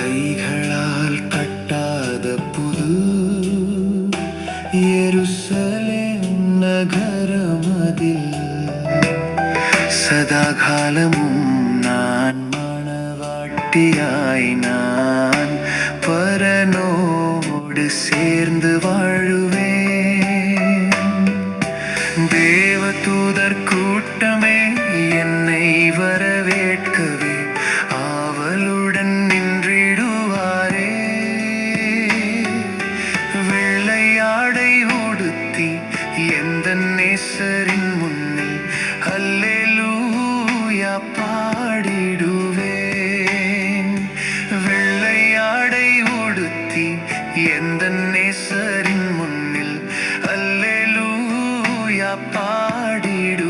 கைகளால் கட்டாத புது எருசலேம் நகரமதில் சதா காலமும் நான் மணவாட்டியாய் நான் பரனோடு சேர்ந்து வாழுவேன். தேவதூதர் கூட்டம் நேசரின் முன்னே அல்லேலூயா பாடிடுவேன். வெள்ளையாடை உடுத்தி எந்த நேசரின் முன்னில் அல்லேலூயா பாடிடு